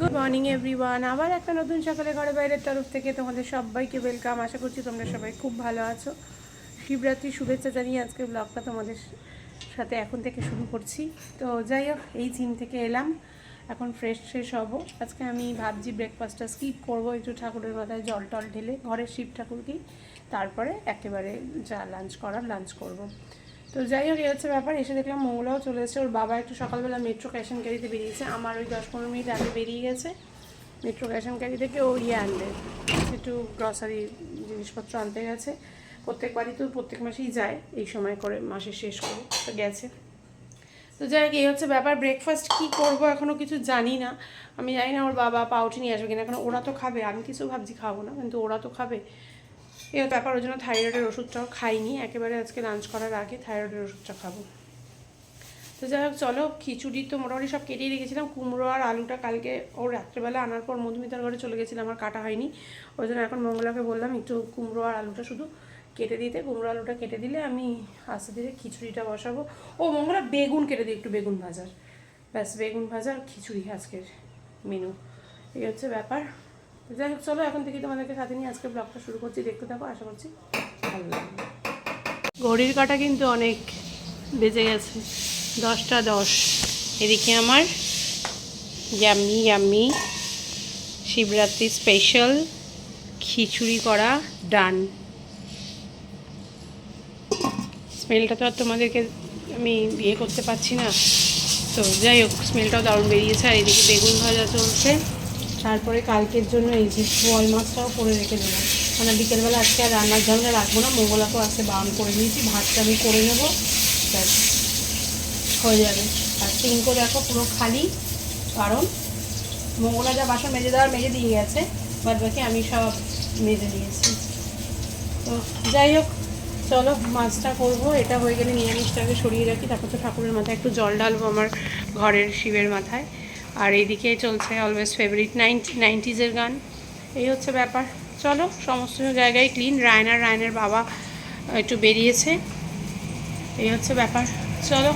Good morning everyone আবার একটা নতুন সকালে ঘরে বাইরের তরফ থেকে তোমাদের সবাইকে ওয়েলকাম আশা করছি তোমরা সবাই খুব ভালো আছো। শিবরাত্রি শুভেচ্ছা জানিয়ে আজকের ব্লগটা তোমাদের সাথে এখন থেকে শুরু করছি। তো যাই হোক, এই জিম থেকে এলাম। এখন ফ্রেশ ফ্রেশ হব। আজকে আমি ভাবছি ব্রেকফাস্টটা স্কিপ করব, একটু ঠাকুরের মাথায় জল টল ঢেলে, ঘরের শিব ঠাকুরকেই। তারপরে একেবারে যা লাঞ্চ করার লাঞ্চ করব। তো যাই হোক, এই হচ্ছে ব্যাপার। এসে দেখলাম মঙ্গলাও চলে এসেছে। ওর বাবা একটু সকালবেলা মেট্রো ক্যাশ অ্যান্ড ক্যারিতে বেরিয়েছে। আমার ওই দশ পনেরো মিনিট আগে বেরিয়ে গেছে। মেট্রো ক্যাশ অ্যান্ড ক্যারি থেকে ও ইয়ে আনবে। একটু গ্রসারি জিনিসপত্র আনতে গেছে। প্রত্যেক বাড়ি তো প্রত্যেক মাসেই যায়। এই সময় করে মাসের শেষ করে তো গেছে। তো যাই হোক, এই হচ্ছে ব্যাপার। ব্রেকফাস্ট কী করব এখনও কিছু জানি না। আমি জানি না ওর বাবা পাউটি নিয়ে আসবে কিনা। কারণ ওরা তো খাবে। আমি কিছু ভাবছি খাব না। কিন্তু ওরা তো খাবে। এই ব্যাপার ওই জন্য থাইরয়েডের ওষুধটাও খাইনি। একেবারে আজকে লাঞ্চ করার আগে থাইরয়েডের ওষুধটা খাব। তো যাই হোক, চলো খিচুড়ি তো মোটামুটি সব কেটেই রেখেছিলাম। কুমড়ো আর আলুটা কালকে ও রাত্রেবেলা আনার পর মধুমিতার ঘরে চলে গেছিলাম আমার কাটা হয়নি। ওই জন্য এখন মঙ্গলাকে বললাম, একটু কুমড়ো আর আলুটা শুধু কেটে দিতে। কুমড়ো আলুটা কেটে দিলে আমি আস্তে ধীরে খিচুড়িটা বসাবো। ও মঙ্গলা, বেগুন কেটে দিই একটু বেগুন ভাজার। ব্যাস, বেগুন ভাজা আর খিচুড়ি আজকের মেনু এই হচ্ছে ব্যাপার। যাই হোক, চলো, এখন থেকে তোমাদেরকে সাথে নিয়ে আজকে ব্লগটা শুরু করছি। দেখতে থাকো, আশা করছি ভালো ঘড়ির কাটা কিন্তু অনেক বেজে গেছে। দশটা দশ। এদিকে আমার yummy yummy Shivratri special khichdi করা ডান স্মেলটা তো আর তোমাদেরকে আমি বিয়ে করতে পারছি না। তো যাই হোক স্মেলটাও দারুণ বেরিয়েছে, আর এদিকে বেগুন ভাজা চলছে। তারপরে কালকের জন্য এই যে বল মাছটাও করে রেখে দেবো। মানে বিকেলবেলা আজকে আর রান্নার ঝামেলা রাখব না, মঙ্গলাকেও আজকে বারণ করে নিয়েছি, ভাতটা আমি করে নেব, ব্যাস, হয়ে যাবে। আর সিঙ্কো দেখো পুরো খালি, কারণ মঙ্গলা যা বাসা মেজে দেওয়ার মেজে দিয়ে গেছে, বাদ বাকি আমি সব মেজে দিয়েছি। তো যাই হোক, চলো মাছটা করব, এটা হয়ে গেলে নিরামিষটাকে সরিয়ে রাখি, তারপর তো ঠাকুরের মাথায় একটু জল ঢালবো আমার ঘরের শিবের মাথায়। আর এইদিকে চলছে অলওয়েজ ফেভারিট নাইনটি নাইনটিজের গান। এই হচ্ছে ব্যাপার। চলো, সমস্ত জায়গায় ক্লিন রায়নার, রায়নের বাবা একটু বেরিয়েছে। এই হচ্ছে ব্যাপার। চলো,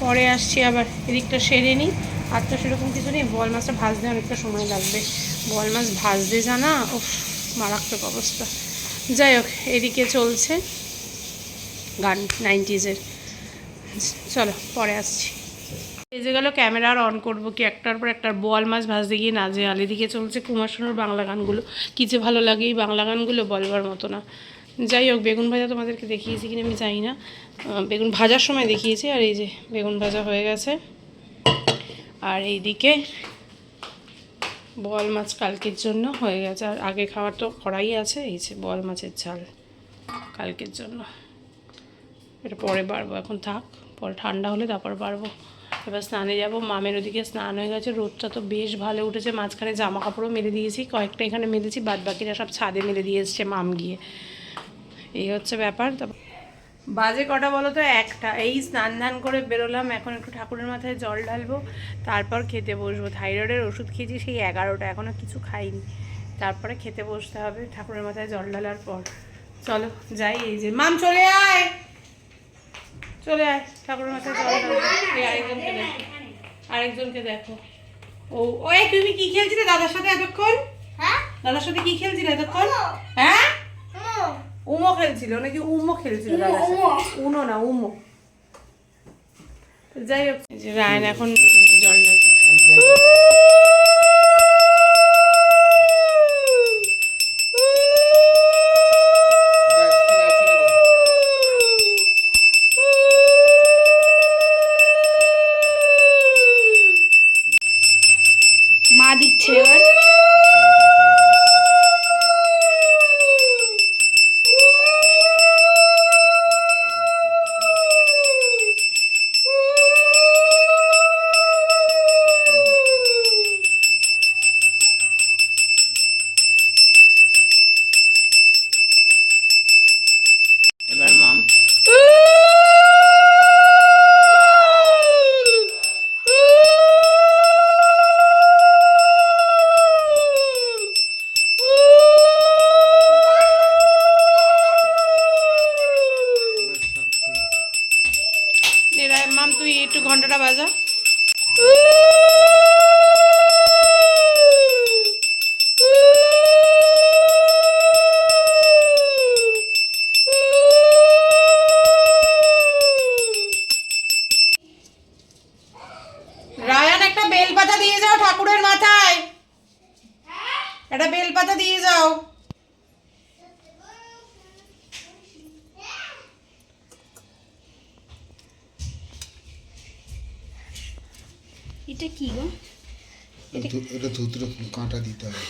পরে আসছি আবার। এদিকটা সেরে নিই আর তো সেরকম কিছু নেই। বল মাছটা ভাজতে অনেকটা সময় লাগবে। বল মাছ ভাজতে জানা? ও মারাত্মক অবস্থা। যাই হোক, এদিকে চলছে গান নাইনটিজের চলো, পরে আসছি। যে গেল ক্যামেরা আর অন করব কি? একটার পর একটা বোয়াল মাছ ভাজতে গিয়ে নাজে আলি দিকে চলছে কুমার শানুর বাংলা গানগুলো। কী যে ভালো লাগে এই বাংলা গানগুলো বলবার মতো না। যাই হোক, বেগুন ভাজা তোমাদেরকে দেখিয়েছি কিনা আমি জানি না। বেগুন ভাজার সময় দেখিয়েছি, আর এই যে বেগুন ভাজা হয়ে গেছে। আর এইদিকে বোয়াল মাছ কালকের জন্য হয়ে গেছে। আর আগে খাওয়ার তো করাই আছে, এই যে বোয়াল মাছের ঝাল কালকের জন্য। এটা পরে বাড়বো, এখন থাক। পরে ঠান্ডা হলে তারপর বাড়বো। এবার স্নানে যাব, মামের ওদিকে স্নান হয়ে গেছে, রোদটা তো বেশ ভালো উঠেছে, মাঝখানে জামা কাপড়ও মেলে দিয়েছি, কয়েকটা এখানে মেলেছি বাদ বাকিরা সব ছাদে মেলে দিয়ে এসছে মাম গিয়ে। এই হচ্ছে ব্যাপার, তারপর বাজে কটা বলো তো একটা? এই স্নান ধান করে বেরোলাম, এখন একটু ঠাকুরের মাথায় জল ঢালবো, তারপর খেতে বসবো। থাইরয়েডের ওষুধ খেয়েছি সেই এগারোটা এখনও কিছু খাইনি। তারপরে খেতে বসতে হবে, ঠাকুরের মাথায় জল ঢালার পর। চলো, যাই, এই যে, মাম চলে আয়! চলে আয়, ঠাকুরের মাথায় জল ঢালবো আরেকজনকে দেখো। ও ওই তুমি কি খেলছিলে দাদার সাথে এতক্ষণ? হ্যাঁ? দাদার সাথে কি খেলছিলে এতক্ষণ? হ্যাঁ? উমো। খেলছিল নাকি উমো খেলছিল দাদার সাথে? উনো না উমো। যাই হোক। এই যে রায়ন এখন জল ঢালছে। এটা ধুতরে কাঁটা দিতে হবে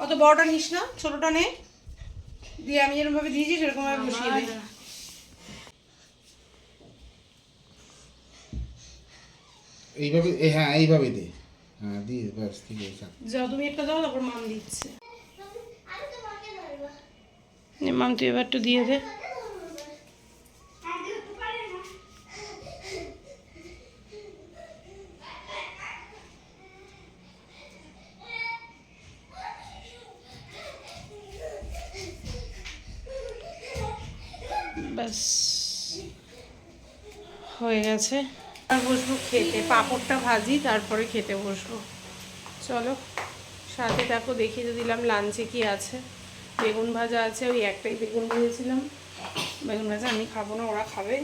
অত বড়টা নিস না ছোটটা নে। দিয়ে আমি যেরকম ভাবে দিয়েছি সেরকম ভাবে বসিয়ে দে। এইভাবে হ্যাঁ এইভাবে দে। হ্যাঁ দিয়ে ব্যাস ঠিক আছে। যাও তুমি একটা দাও তারপর মাম দিচ্ছে। মাম, তুই এবার একটু দিয়ে দে। হয়ে গেছে। আর বসবো খেতে, পাঁপড়টা ভাজি, তারপরে খেতে বসবো। চলো, সাথে দেখো, দেখিয়ে দিলাম, লাঞ্চে কি আছে। বেগুন ভাজা আছে ওই একটাই বেগুন ভেজেছিলাম। বেগুন ভাজা আমি খাব না ওরা খাবে।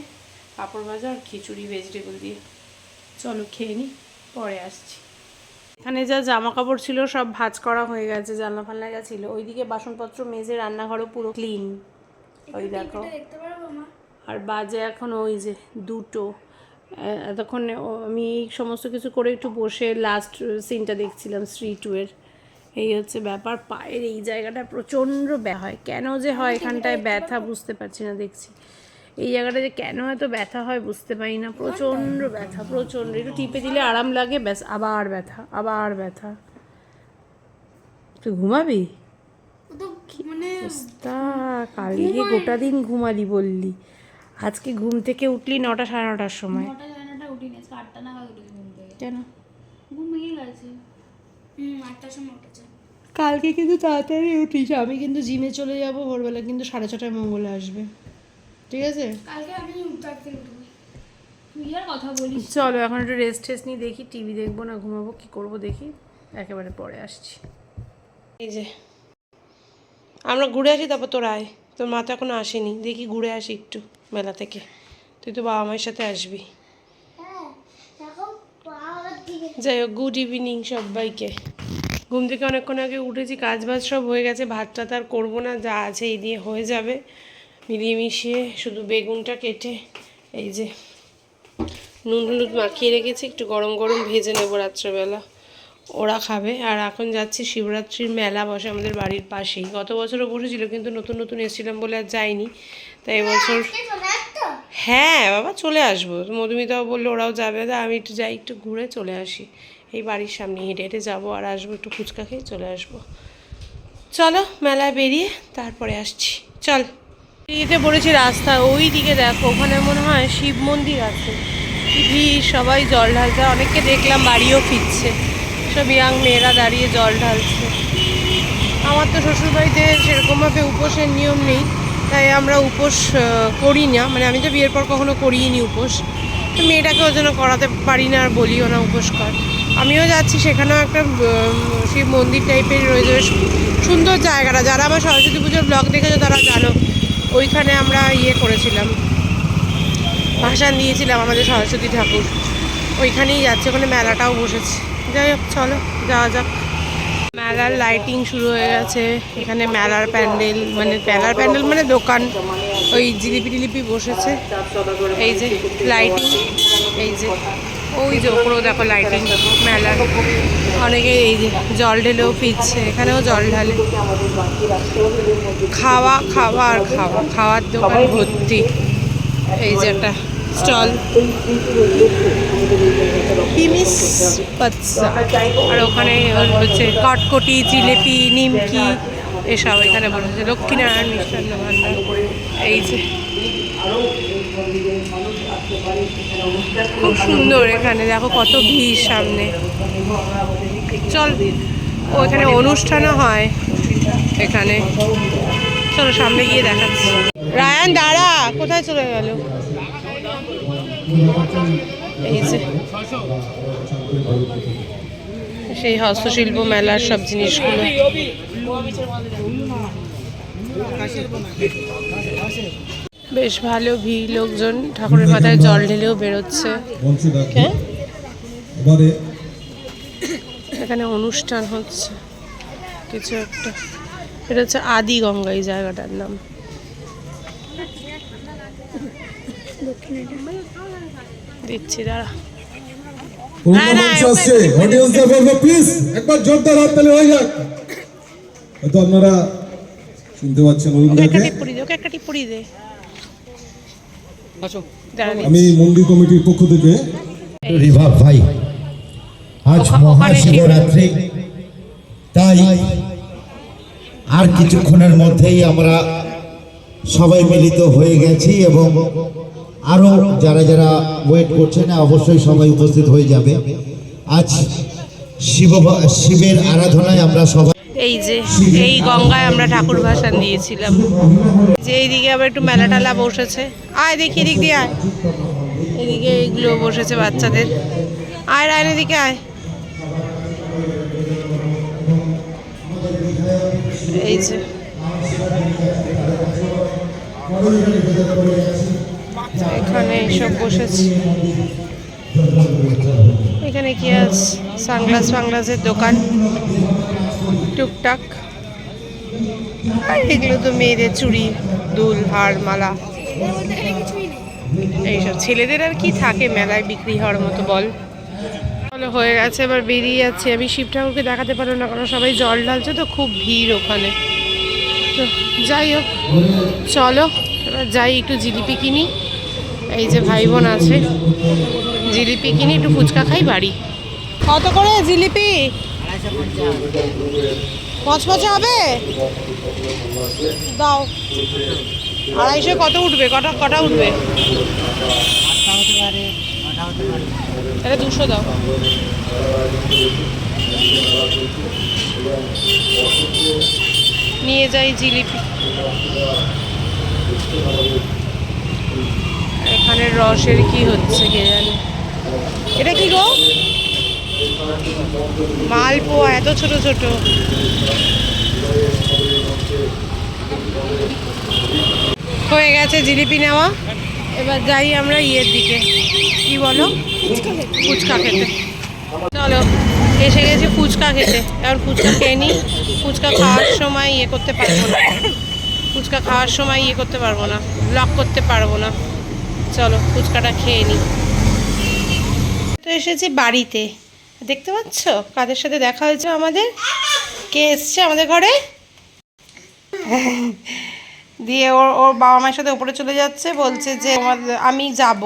পাঁপড় ভাজা আর খিচুড়ি ভেজিটেবল দিয়ে। চলো খেয়ে নিই পরে আসছি। এখানে যা জামা কাপড় ছিল সব ভাঁজ করা হয়ে গেছে জানলা ফালনা যা ছিল। ওইদিকে বাসনপত্র মেজে রান্নাঘরও পুরো ক্লিন ওই দেখো। আর বাজে এখন ওই যে দুটো। এতক্ষণ আমি এই সমস্ত কিছু করে একটু বসে লাস্ট সিনটা দেখছিলাম স্ত্রী টুয়ের এই হচ্ছে ব্যাপার পায়ের এই জায়গাটা প্রচণ্ড ব্যথা হয়। কেন যে হয় এখানটায় ব্যথা বুঝতে পারছি না দেখছি। এই জায়গাটা যে কেন এত ব্যথা হয় বুঝতে পারি না প্রচণ্ড ব্যথা প্রচণ্ড। একটু টিপে দিলে আরাম লাগে ব্যাস আবার ব্যথা আবার ব্যথা। তুই ঘুমাবি? মানে কালকে গোটা দিন ঘুমালি বললি। আজকে ঘুম থেকে উঠলি নটা সাড়ে নটার সময়। কেন? ঘুমিয়ে গেছে হুম আটটার সময় উঠেছে কালকে কিন্তু তাড়াতাড়ি উঠিস আমি কিন্তু জিমে চলে যাব ভোরবেলা কিন্তু সাড়ে ছটায় মঙ্গলে আসবে। ঠিক আছে? কালকে আমি তাড়াতাড়ি উঠবো তুই আর কথা বলিস চলো এখন একটু রেস্ট টেস্ট নিয়ে দেখি টিভি দেখব না ঘুমাবো কি করব দেখি। একেবারে পরে আসছি। এই যে আমরা ঘুরে আসি তারপর তোর আয়। তোর মা তো এখনও আসেনি দেখি ঘুরে আসি একটু মেলা থেকে। তুই তো বাবা মায়ের সাথে আসবি। যাই হোক গুড ইভিনিং সবাইকে। ঘুম থেকে অনেকক্ষণ আগে উঠেছি কাজ বাজ সব হয়ে গেছে ভাত টাত আর করব না, যা আছে এই দিয়ে হয়ে যাবে। মিলিয়ে মিশিয়ে শুধু বেগুনটা কেটে, এই যে নুন হলুদ মাখিয়ে রেখেছি, একটু গরম গরম ভেজে নেব রাত্রেবেলা। ওরা খাবে, আর এখন যাচ্ছি শিবরাত্রির মেলা বসে আমাদের বাড়ির পাশেই। গত বছরও বসেছিল, কিন্তু নতুন নতুন এসেছিলাম বলে আর যাইনি। তাই এবছর হ্যাঁ বাবা চলে আসব। মধুমিতাও বলল, ওরাও যাবে। তা আমি একটু যাই, একটু ঘুরে চলে আসি। এই বাড়ির সামনে হেঁটে হেঁটে যাব আর আসব, একটু ফুচকা খেয়ে চলে আসব। চলো, মেলায় বেরিয়ে তারপরে আসছি। চল। বেরিয়েতে পড়েছি রাস্তা, ওই দিকে দেখো, ওখানে মনে হয় শিব মন্দির আছে। কি সবাই জল ঢালছে, অনেককে দেখলাম বাড়িও ফিরছে। সব ইয়াং মেয়েরা দাঁড়িয়ে জল ঢালছে। আমার তো শ্বশুরবাড়িতে সেরকমভাবে উপোসের নিয়ম নেই। তাই আমরা উপোস করি না মানে আমি তো বিয়ের পর কখনো করিনি উপোস। তো মেয়েটাকে ওই জন্য করাতে পারি না আর বলিও না উপোস কর। আমিও যাচ্ছি, সেখানেও একটা শিব মন্দির টাইপের রয়েছে। সুন্দর জায়গাটা। যারা আমার সরস্বতী পুজোর ব্লগ দেখেছ তারা জানো, ওইখানে আমরা ইয়ে করেছিলাম। ভাসান দিয়েছিলাম আমাদের সরস্বতী ঠাকুর। ওইখানেই যাচ্ছে, ওখানে মেলাটাও বসেছে। যাই হোক, চলো, যাওয়া যাক। মেলার লাইটিং শুরু হয়ে গেছে। এখানে মেলার প্যান্ডেল মানে মেলার প্যান্ডেল মানে দোকান। ওই জিলিপি টিলিপি বসেছে। এই যে লাইটিং এই যে, ওই যে ওপরেও দেখো লাইটিং মেলার। অনেকে এই যে জল ঢেলেও ফিরছে, এখানেও জল ঢালে। খাওয়া খাওয়া আর খাওয়া, খাওয়ার দোকান ভর্তি। এই যে একটা স্টল। পিমিস আর ওখানে হচ্ছে কটকটি জিলেপি, নিমকি, এসব এখানে বসেছে লক্ষ্মীনারায়ণ মিষ্টান্ন ভাণ্ডার এই যে। খুব সুন্দর এখানে, দেখো কত ভিড় সামনে। চল ও এখানে অনুষ্ঠানও হয় এখানে। চলো সামনে গিয়ে দেখাচ্ছি। রায়ান, দাঁড়া, কোথায় চলে গেল? এই যে সেই হস্তশিল্প মেলার সব জিনিসগুলো। বেশ ভালো ভিড় লোকজন ঠাকুরের মাথায় জল ঢেলেও বেরোচ্ছে। এখানে অনুষ্ঠান হচ্ছে। কিছু একটা। এটা হচ্ছে আদি গঙ্গা এই জায়গাটার নাম। দিচ্ছি দাঁড়া। পুরনো না, মঞ্চ ওকে- আসছে। অডিয়েন্সরা বলব প্লিজ একবার জোরদার হাত তালে হয়ে যাক। হয়তো আপনারা শুনতে পাচ্ছেন ওকে একটা অরুণদাকে। টিপ পরি দে ওকে একটা টিপ পরি দে। দাঁড়া আমি। মন্দির কমিটির পক্ষ থেকে রিভাব ভাই আজ ওখানে মহাশিবরাত্রি। তাই আর কিছুক্ষণের মধ্যেই আমরা সবাই মিলিত হয়ে গেছি এবং আরও যারা যারা ওয়েট করছেন অবশ্যই সবাই উপস্থিত হয়ে যাবে। আজ শিব শিবের আরাধনায় আমরা সবাই এই যে, এই গঙ্গায় আমরা ঠাকুর ভাসান দিয়েছিলাম। যে এইদিকে আবার একটু মেলা টালা বসেছে। আয় দেখি এদিক দিয়ে আয়। এদিকে এইগুলো বসেছে বাচ্চাদের। আয় রায়ন এদিকে আয়। এই যে। এখানে সব বসেছে। এখানে কি আছে? সানগ্লাস ফাংলাসের দোকান। টুকটাক। আর এগুলো তো মেয়েদের চুড়ি, দুল, হার, মালা। এইসব। ছেলেদের আর কি থাকে মেলায় বিক্রি হওয়ার মতো, বল। তাহলে হয়ে গেছে, এবার বেরিয়ে যাচ্ছে। আমি শিব ঠাকুরকে দেখাতে পারলাম না, কারণ সবাই জল ঢালছে, তো খুব ভিড় ওখানে। তো যাই হোক, চলো। এবার যাই, একটু জিলিপি কিনি। এই যে ভাই বোন আছে, জিলিপি কিনি একটু ফুচকা খাই, বাড়ি। কত করে জিলিপি? মচমচে হবে? দাও। আড়াইশো কত উঠবে? কটা কটা উঠবে? তাহলে দুশো দাও। নিয়ে যাই জিলিপি। এখানে রসের কি হচ্ছে কে জানে? এটা কি গো? মালপোয়া এত ছোট ছোট। হয়ে গেছে জিলিপি নেওয়া। এবার যাই আমরা ইয়ের দিকে। কি বলো? ফুচকা খেতে। চলো এসে গেছি ফুচকা খেতে। এবার ফুচকা খেয়ে নিই ফুচকা খাওয়ার সময় ইয়ে করতে পারব না। ফুচকা খাওয়ার সময় ইয়ে করতে পারব না। ব্লক করতে পারব না। চলো, ফুচকাটা খেয়ে নিই তো এসেছি বাড়িতে। দেখতে পাচ্ছ? কাদের সাথে দেখা হয়েছে আমাদের? কে এসছে আমাদের ঘরে? দিয়ে ওর ওর বাবা মায়ের সাথে উপরে চলে যাচ্ছে, বলছে যে আমি যাব।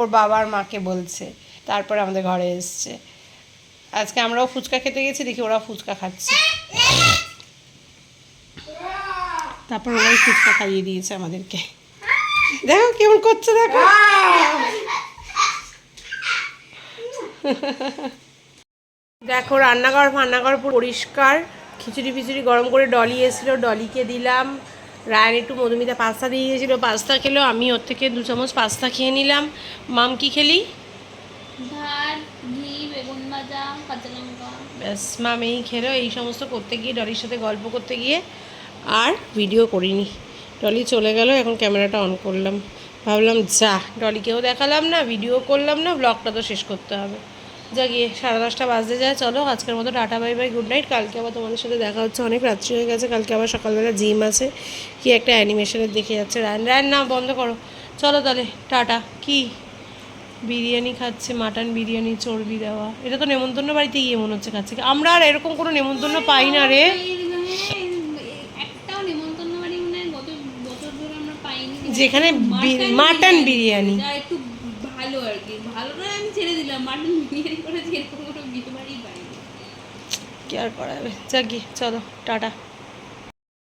ওর বাবার মাকে বলছে, তারপরে আমাদের ঘরে এসছে। আজকে আমরাও ফুচকা খেতে গেছি, দেখি ওরা ফুচকা খাচ্ছে। তারপর ওরাই ফুচকা খাইয়ে দিয়েছে আমাদেরকে। দেখো কেমন করছে দেখো। দেখো রান্নাঘর ফান্নাঘর পুরো পরিষ্কার। খিচুড়ি ফিচুড়ি গরম করে ডলি এসেছিল ডলিকে দিলাম। রায়ন একটু মধুমিতা পাস্তা দিয়ে দিয়েছিলো পাস্তা খেলো। আমি ওর থেকে দু চামচ পাস্তা খেয়ে নিলাম। মাম কি খেলি? ভাত ঘি বেগুন ভাজা কাঁচা লঙ্কা। ব্যাস মাম এই খেলো। এই সমস্ত করতে গিয়ে ডলির সাথে গল্প করতে গিয়ে আর ভিডিও করিনি। ডলি চলে গেল, এখন ক্যামেরাটা অন করলাম। ভাবলাম যা ডলিকেও দেখালাম না ভিডিও করলাম না ব্লগটা তো শেষ করতে হবে। যা গিয়ে সাড়ে দশটা বাজতে যায়, চলো আজকের মতো tata bye bye good night কালকে আবার তোমাদের সাথে দেখা হচ্ছে, অনেক রাত্রি হয়ে গেছে, কালকে আবার সকালবেলা জিম আছে। কি একটা অ্যানিমেশনের দেখে যাচ্ছে। রান রান, না, বন্ধ করো। চলো তাহলে, টাটা। কি? বিরিয়ানি খাচ্ছে মাটন বিরিয়ানি, চর্বি দেওয়া। এটা তো নেমন্তন্ন বাড়িতে গিয়ে মনে হচ্ছে খাচ্ছে। আমরা আর এরকম কোনো নেমন্তন্ন পাই না রে। যেখানে মাটন বিরিয়ানি। একটু ভালো আর কি। ভালো নয় আমি ছেড়ে দিলাম। মাটন বিরিয়ানি করে যেরকম কোনো বিয়ে বাড়ি পাইনি কি আর করা যাবে? চলো টাটা।